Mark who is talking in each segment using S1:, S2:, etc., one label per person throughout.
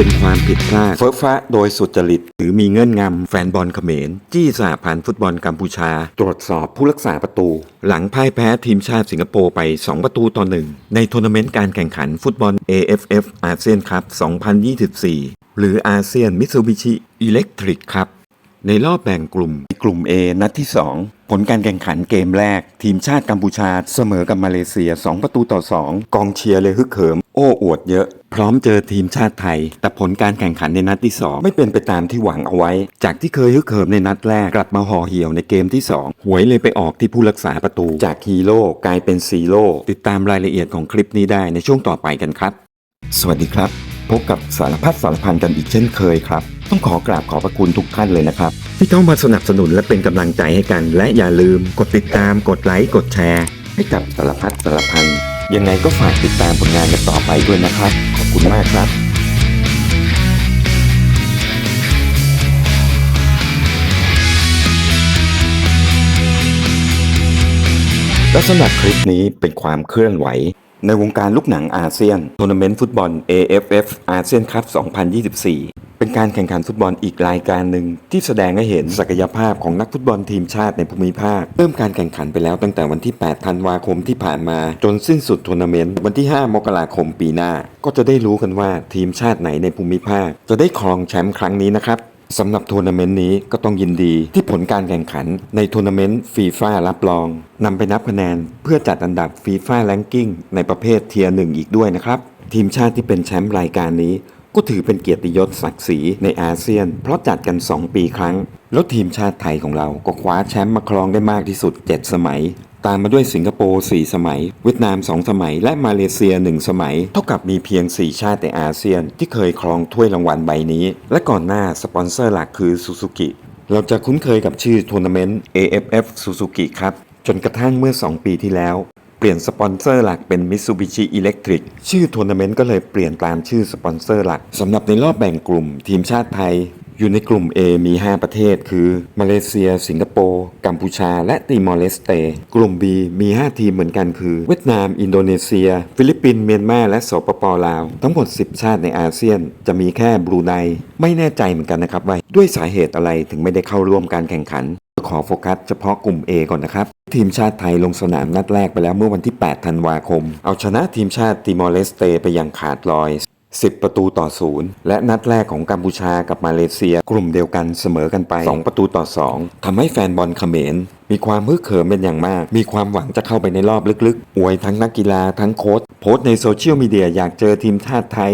S1: เป็นความผิดพลาดเฟ้อฟ้าโดยสุจริต หรือมีเงื่อนงำแฟนบอลเขมร จี้สหพันธ์ฟุตบอลกัมพูชา ตรวจสอบผู้รักษาประตู หลังพ่ายแพ้ทีมชาติสิงคโปร์ไป 2 ประตูต่อหนึ่งในทัวร์นาเมนต์การแข่งขันฟุตบอล AFF อาเซียนคัพ 2024 หรืออาเซียนมิตซูบิชิอิเล็กทริกครับในรอบแบ่งกลุ่มกลุ่ม A นัดที่ 2 ผลการแข่งขันเกมแรก ทีมชาติกัมพูชาเสมอกับมาเลเซีย 2 ประตูต่อ 2 กองเชียร์เลยฮึกเหิม โอ้อวดเยอะ พร้อมเจอทีมชาติไทย แต่ผลการแข่งขันในนัดที่ 2 ไม่เป็นไปตามที่หวังเอาไว้ จากที่เคยฮึกเหิมในนัดแรกกลับมาห่อเหี่ยวในเกมที่ 2 หวยเลยไปออกที่ผู้รักษาประตู จากฮีโร่กลายเป็นซีโร่ติดตามรายละเอียดของคลิปนี้ได้ในช่วงต่อไปกันครับ สวัสดีครับ พบกับสารพัดสารพันกันอีกเช่นเคยครับ ต้องขอกราบขอบพระคุณทุกท่านเลยนะครับ ที่เข้ามาสนับสนุนและเป็นกำลังใจให้กัน และอย่าลืม กดติดตามกดไลค์กดแชร์ ให้กับสารพัดสารพัน ยังไงก็ฝากติดตามผลงานกันต่อไปด้วยนะครับ ขอบคุณมากครับละสำหรับคลิปนี้เป็นความเคลื่อนไหว ในวงการลูกหนังอาเซียนทัวร์นาเมนต์ฟุตบอล AFF อาเซียนคัพ 2024 เป็นการแข่งขันฟุตบอลอีกรายการหนึ่งที่แสดงให้เห็นศักยภาพของนักฟุตบอลทีมชาติในภูมิภาค เริ่มการแข่งขันไปแล้วตั้งแต่วันที่ 8 ธันวาคมที่ผ่านมา จนสิ้นสุดทัวร์นาเมนต์วันที่ 5 มกราคมปีหน้า ก็จะได้รู้กันว่าทีมชาติไหนในภูมิภาค จะได้ครองแชมป์ครั้งนี้นะครับสำหรับทัวร์นาเมนต์นี้ก็ต้องยินดีที่ผลการแข่งขันในทัวร์นาเมนต์ฟีฟ่ารับรองนำไปนับคะแนนเพื่อจัดอันดับฟีฟ่าแลนกิ้งในประเภทเทียร์หนึ่งอีกด้วยนะครับทีมชาติที่เป็นแชมป์รายการนี้ ก็ถือเป็นเกียรติยศศักดิ์ศรีในอาเซียน เพราะจัดกัน 2 ปีครั้ง แล้วทีมชาติไทยของเราก็คว้าแชมป์มาครองได้มากที่สุด 7 สมัย ตามมาด้วยสิงคโปร์ 4 สมัย เวียดนาม 2 สมัย และมาเลเซีย 1 สมัย เท่ากับมีเพียง 4 ชาติในอาเซียน ที่เคยครองถ้วยรางวัลใบนี้ และก่อนหน้าสปอนเซอร์หลักคือซูซูกิเราจะคุ้นเคยกับชื่อทัวร์นาเมนต์ AFF Suzuki ครับจนกระทั่งเมื่อ 2 ปีที่แล้ว เปลี่ยนสปอนเซอร์หลักเป็น Mitsubishi Electric ชื่อทัวร์นาเมนต์ก็เลยเปลี่ยนตามชื่อสปอนเซอร์หลักสำหรับในรอบแบ่งกลุ่มทีมชาติไทย อยู่ในกลุ่ม A มี 5 ประเทศ คือ มาเลเซีย สิงคโปร์ กัมพูชา และติมอร์เลสเต กลุ่ม B มี 5 ทีมเหมือนกันคือ เวียดนาม อินโดนีเซีย ฟิลิปปินส์ เมียนมา และสปปลาว ทั้งหมด 10 ชาติในอาเซียน จะมีแค่บรูไน ไม่แน่ใจเหมือนกันนะครับว่าด้วยสาเหตุอะไรถึงไม่ได้เข้าร่วมการแข่งขัน ขอโฟกัสเฉพาะกลุ่ม A ก่อนนะครับ ทีมชาติไทยลงสนามนัดแรกไปแล้วเมื่อวันที่ 8 ธันวาคม เอาชนะทีมชาติติมอร์เลสเตไปอย่างขาดลอย 10 ประตูต่อศูนย์และนัดแรกของกัมพูชากับมาเลเซีย กลุ่มเดียวกันเสมอกันไป 2 ประตูต่อ 2ทำให้แฟนบอลเขมรมีความฮึกเหิมเป็นอย่างมาก มีความหวังจะเข้าไปในรอบลึกๆ อวยทั้งนักกีฬาทั้งโค้ชโพสต์ในโซเชียลมีเดียอยากเจอทีมชาติไทย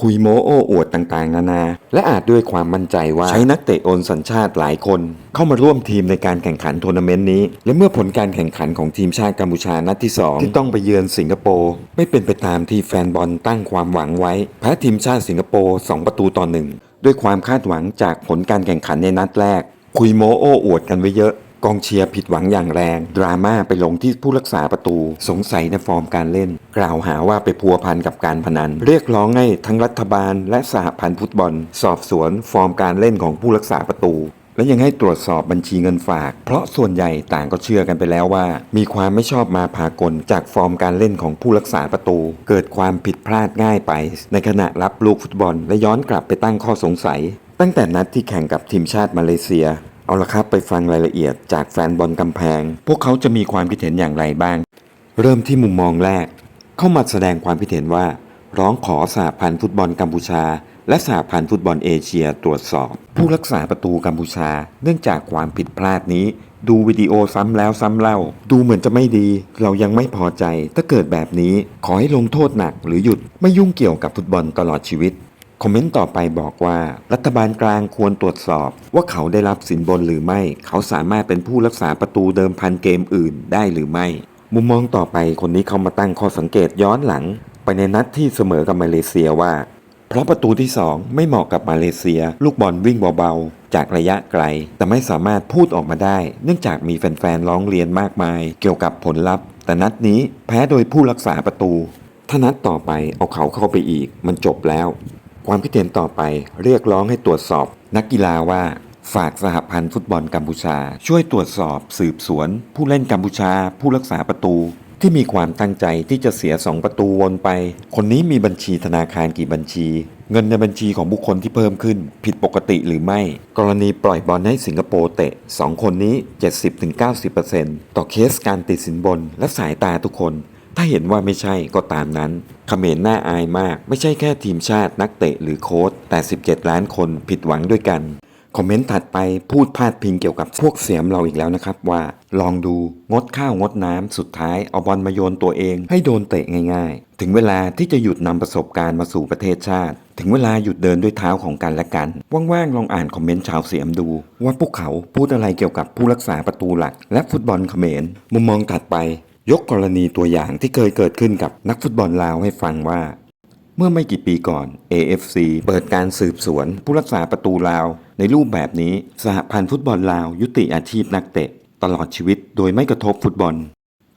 S1: คุยโมโอ้อวดต่างๆ นานา และอาจด้วยความมั่นใจว่าใช้นักเตะโอนสัญชาติหลายคน เข้ามาร่วมทีมในการแข่งขันทัวร์นาเมนต์นี้ และเมื่อผลการแข่งขันของทีมชาติกัมพูชานัดที่ 2 ที่ต้องไปเยือนสิงคโปร์ไม่เป็นไปตามที่แฟนบอลตั้งความหวังไว้แพ้ทีมชาติสิงคโปร์2ประตูต่อหนึ่งด้วยความคาดหวังจากผลการแข่งขันในนัดแรก คุยโมโอ้อวดกันไว้เยอะ กองเชียร์ผิดหวังอย่างแรง ดราม่าไปลงที่ผู้รักษาประตู สงสัยในฟอร์มการเล่น กล่าวหาว่าไปพัวพันกับการพนัน เรียกร้องให้ทั้งรัฐบาล และสหพันธ์ฟุตบอล สอบสวนฟอร์มการเล่นของผู้รักษาประตูและยังให้ตรวจสอบบัญชีเงินฝาก เพราะส่วนใหญ่ต่างก็เชื่อกันไปแล้วว่า มีความไม่ชอบมาพากลจากฟอร์มการเล่นของผู้รักษาประตู เกิดความผิดพลาดง่ายไป ในขณะรับลูกฟุตบอล และย้อนกลับไปตั้งข้อสงสัย ตั้งแต่นัดที่แข่งกับทีมชาติมาเลเซีย เอาละครับไปฟังรายละเอียดจากแฟนบอลกำแพง พวกเขาจะมีความคิดเห็นอย่างไรบ้าง เริ่มที่มุมมองแรก เข้ามาแสดงความคิดเห็นว่า ร้องขอสหพันธ์ฟุตบอลกัมพูชา และสหพันธ์ฟุตบอลเอเชียตรวจสอบ ผู้รักษาประตูกัมพูชา เนื่องจากความผิดพลาดนี้ ดูวิดีโอซ้ำแล้วซ้ำเล่า ดูเหมือนจะไม่ดี เรายังไม่พอใจ ถ้าเกิดแบบนี้ขอให้ลงโทษหนักหรือหยุดไม่ยุ่งเกี่ยวกับฟุตบอลตลอดชีวิต คอมเมนต์ต่อไปบอกว่ารัฐบาลกลางควรตรวจสอบ ว่าเขาได้รับสินบนหรือไม่ เขาสามารถเป็นผู้รักษาประตูเดิมพันเกมอื่นได้หรือไม่ มุมมองต่อไปคนนี้เขามาตั้งข้อสังเกตย้อนหลัง ไปในนัดที่เสมอกับมาเลเซียว่า เพราะประตูที่ 2 ไม่เหมาะกับมาเลเซีย ลูกบอลวิ่งเบาๆ จากระยะไกล แต่ไม่สามารถพูดออกมาได้ เนื่องจากมีแฟนๆร้องเรียนมากมาย เกี่ยวกับผลลัพธ์ แต่นัดนี้แพ้โดยผู้รักษาประตูถ้านัดต่อไปเอาเขาเข้าไปอีก มันจบแล้ว ความคิดเห็นต่อไปเรียกร้องให้ตรวจสอบ นักกีฬาว่าฝากสหพันธ์ฟุตบอลกัมพูชา ช่วยตรวจสอบสืบสวน ผู้เล่นกัมพูชา ผู้รักษาประตู ที่มีความตั้งใจที่จะเสีย 2 ประตูวนไป คนนี้มีบัญชีธนาคารกี่บัญชี เงินในบัญชีของบุคคลที่เพิ่มขึ้น ผิดปกติหรือไม่ กรณีปล่อยบอลให้สิงคโปร์เตะ 2 คนนี้ 70-90%ต่อเคสการติดสินบนและสายตาทุกคน ถ้าเห็นว่าไม่ใช่ก็ตามนั้นเขมรน่าอายมาก ไม่ใช่แค่ทีมชาตินักเตะหรือโค้ชแต่ 17 ล้านคนผิดหวังด้วยกันคอมเมนต์ถัดไปพูดพาดพิงเกี่ยวกับพวกเสียมเราอีกแล้วนะครับว่า ลองดูงดข้าวงดน้ำสุดท้ายเอาบอลมาโยนตัวเองให้โดนเตะง่ายๆ ถึงเวลาที่จะหยุดนำประสบการณ์มาสู่ประเทศชาติ ถึงเวลาหยุดเดินด้วยเท้าของกันและกัน ว่างๆลองอ่านคอมเมนต์ชาวเสียมดู ว่าพวกเขาพูดอะไรเกี่ยวกับผู้รักษาประตูหลัก และฟุตบอลเขมรมุมมองถัดไป ยกกรณีตัวอย่างที่เคยเกิดขึ้นกับนักฟุตบอลลาวให้ฟังว่า เมื่อไม่กี่ปีก่อน AFC เปิดการสืบสวน ผู้รักษาประตูลาว ในรูปแบบนี้สหพันธ์ฟุตบอลลาว ยุติอาชีพนักเตะ ตลอดชีวิตโดยไม่กระทบฟุตบอล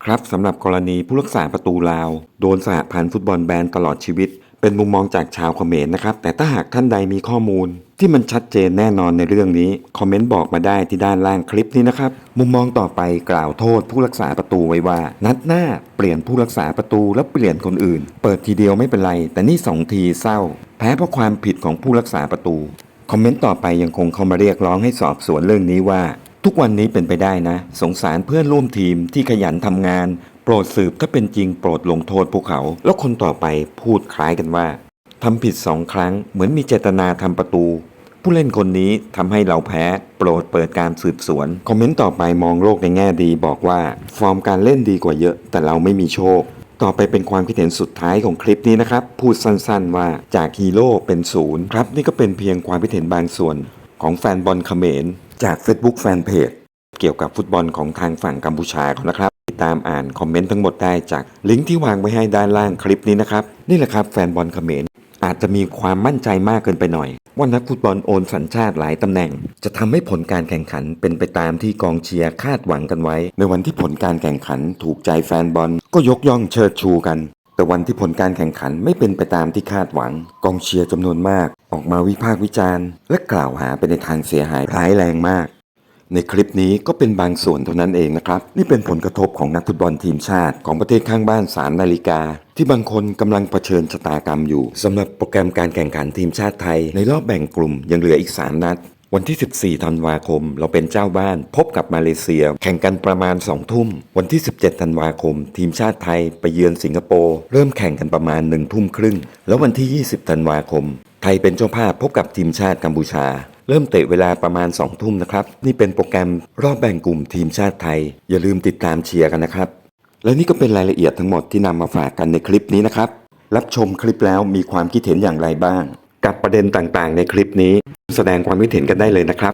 S1: ครับสำหรับกรณีผู้รักษาประตูลาว โดนสหพันธ์ฟุตบอลแบนตลอดชีวิต เป็นมุมมองจากชาวเขมรนะครับ แต่ถ้าหากท่านใดมีข้อมูล ที่มันชัดเจนแน่นอนในเรื่องนี้ คอมเมนต์บอกมาได้ที่ด้านล่างคลิปนี้นะครับ มุมมองต่อไปกล่าวโทษผู้รักษาประตูไว้ว่า นัดหน้าเปลี่ยนผู้รักษาประตูแล้วเปลี่ยนคนอื่น เปิดทีเดียวไม่เป็นไร แต่นี่สองทีเศร้า แพ้เพราะความผิดของผู้รักษาประตู คอมเมนต์ต่อไปยังคงเข้ามาเรียกร้องให้สอบสวนเรื่องนี้ว่า ทุกวันนี้เป็นไปได้นะ สงสารเพื่อนร่วมทีมที่ขยันทำงาน โปรดสืบถ้าเป็นจริงโปรดลงโทษพวกเขา แล้วคนต่อไปพูดคล้ายกันว่าทำผิดสองครั้งเหมือนมีเจตนาทำประตู ผู้เล่นคนนี้ทำให้เราแพ้ โปรดเปิดการสืบสวน คอมเมนต์ต่อไปมองโลกในแง่ดีบอกว่า ฟอร์มการเล่นดีกว่าเยอะ แต่เราไม่มีโชค ต่อไปเป็นความคิดเห็นสุดท้ายของคลิปนี้นะครับ พูดสั้นๆว่าจากฮีโร่เป็นศูนย์ครับ นี่ก็เป็นเพียงความคิดเห็นบางส่วน ของแฟนบอลเขมร จาก Facebook แฟนเพจเกี่ยวกับฟุตบอลของทางฝั่งกัมพูชาเขานะครับ ตามอ่านคอมเมนต์ทั้งหมดได้จากลิงก์ที่วางไว้ให้ด้านล่างคลิปนี้นะครับนี่แหละครับแฟนบอลเขมรอาจจะมีความมั่นใจมากเกินไปหน่อย ว่านักฟุตบอลโอนสัญชาติหลายตำแหน่ง จะทำให้ผลการแข่งขันเป็นไปตามที่กองเชียร์คาดหวังกันไว้ ในวันที่ผลการแข่งขันถูกใจแฟนบอลก็ยกย่องเชิดชูกัน แต่วันที่ผลการแข่งขันไม่เป็นไปตามที่คาดหวัง กองเชียร์จำนวนมาก ออกมาวิพากษ์วิจารณ์ และกล่าวหาไปในทางเสียหายร้ายแรงมาก ในคลิปนี้ก็เป็นบางส่วนเท่านั้นเองนะครับ นี่เป็นผลกระทบของนักฟุตบอลทีมชาติ ของประเทศข้างบ้าน3นาฬิกา ที่บางคนกำลังเผชิญชะตากรรมอยู่สำหรับโปรแกรมการแข่งขันทีมชาติไทย ในรอบแบ่งกลุ่มยังเหลืออีก 3 นัด วันที่ 14 ธันวาคม เราเป็นเจ้าบ้าน พบกับมาเลเซีย แข่งกันประมาณ 2 ทุ่ม วันที่ 17 ธันวาคม ทีมชาติไทยไปเยือนสิงคโปร์เริ่มแข่งกันประมาณ1ทุ่มครึ่งแล้ววันที่ 20 ธันวาคม ไทยเป็นเจ้าภาพพบกับทีมชาติกัมพูชา เริ่มเตะเวลาประมาณ2ทุ่มนะครับ นี่เป็นโปรแกรมรอบแบ่งกลุ่มทีมชาติไทย อย่าลืมติดตามเชียร์กันนะครับ และนี่ก็เป็นรายละเอียดทั้งหมดที่นำมาฝากกันในคลิปนี้นะครับ รับชมคลิปแล้วมีความคิดเห็นอย่างไรบ้าง กับประเด็นต่างๆ ในคลิปนี้ แสดงความคิดเห็นกันได้เลยนะครับ